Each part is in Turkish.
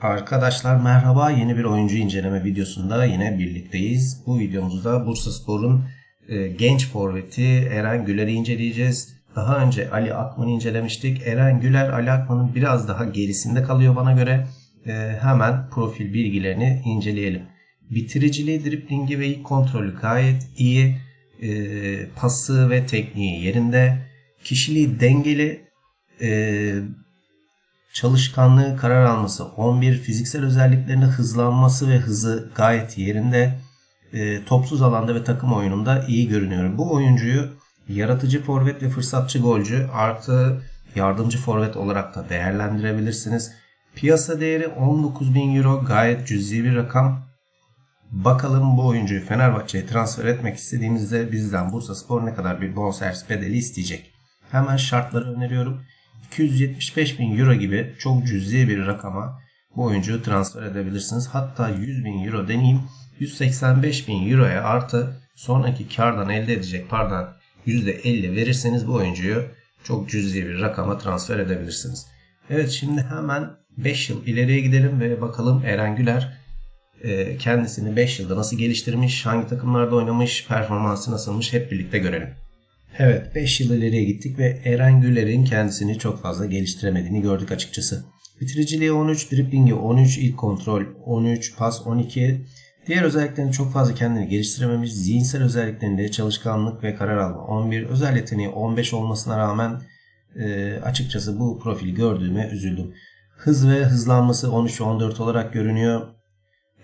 Arkadaşlar merhaba yeni bir oyuncu inceleme videosunda yine birlikteyiz. Bu videomuzda Bursa Spor'un e, genç forveti Eren Güler'i inceleyeceğiz. Daha önce Ali Akman'ı incelemiştik. Eren Güler Ali Akman'ın biraz daha gerisinde kalıyor bana göre. E, hemen profil bilgilerini inceleyelim. Bitiriciliği, driplingi ve ilk kontrolü gayet iyi. E, pası ve tekniği yerinde. Kişiliği dengeli. E, çalışkanlığı, karar alması 11, fiziksel özelliklerinde hızlanması ve hızı gayet yerinde. E, topsuz alanda ve takım oyununda iyi görünüyor. Bu oyuncuyu yaratıcı forvet ve fırsatçı golcü artı yardımcı forvet olarak da değerlendirebilirsiniz. Piyasa değeri 19.000 euro gayet cüzi bir rakam. Bakalım bu oyuncuyu Fenerbahçe'ye transfer etmek istediğimizde bizden Bursa Spor ne kadar bir bonservis bedeli isteyecek. Hemen şartları öneriyorum. 275 bin euro gibi çok cüzi bir rakama bu oyuncuyu transfer edebilirsiniz. Hatta 100 bin euro deneyeyim. 185 bin euroya artı sonraki kardan elde edecek pardan %50 verirseniz bu oyuncuyu çok cüzi bir rakama transfer edebilirsiniz. Evet şimdi hemen 5 yıl ileriye gidelim ve bakalım Eren Güler e, kendisini 5 yılda nasıl geliştirmiş, hangi takımlarda oynamış, performansı nasılmış hep birlikte görelim. Evet 5 yıl ileriye gittik ve Eren Güler'in kendisini çok fazla geliştiremediğini gördük açıkçası. Bitiriciliği 13, driplingi 13, ilk kontrol 13, pas 12. Diğer özelliklerini çok fazla kendini geliştirememiş. Zihinsel özelliklerinde çalışkanlık ve karar alma 11. Özel yeteneği 15 olmasına rağmen e, açıkçası bu profili gördüğüme üzüldüm. Hız ve hızlanması 13 ve 14 olarak görünüyor.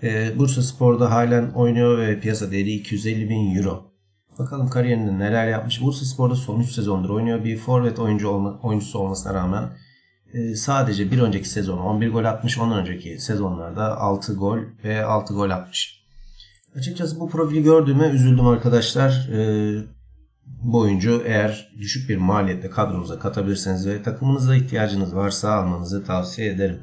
E, Bursa Spor'da halen oynuyor ve piyasa değeri 250 bin euro. Bakalım kariyerinde neler yapmış. Bursa Spor'da son 3 sezondur oynuyor. Bir forvet oyuncu olma, oyuncusu olmasına rağmen e, sadece bir önceki sezon 11 gol atmış. Ondan önceki sezonlarda 6 gol ve 6 gol atmış. Açıkçası bu profili gördüğüme üzüldüm arkadaşlar. E, bu oyuncu eğer düşük bir maliyetle kadronuza katabilirseniz ve takımınıza ihtiyacınız varsa almanızı tavsiye ederim.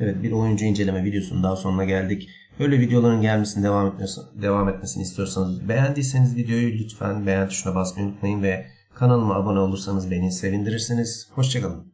Evet bir oyuncu inceleme videosunun daha sonuna geldik. Böyle videoların gelmesini devam, etmesi, devam etmesini istiyorsanız beğendiyseniz videoyu lütfen beğen tuşuna basmayı unutmayın ve kanalıma abone olursanız beni sevindirirsiniz. Hoşçakalın.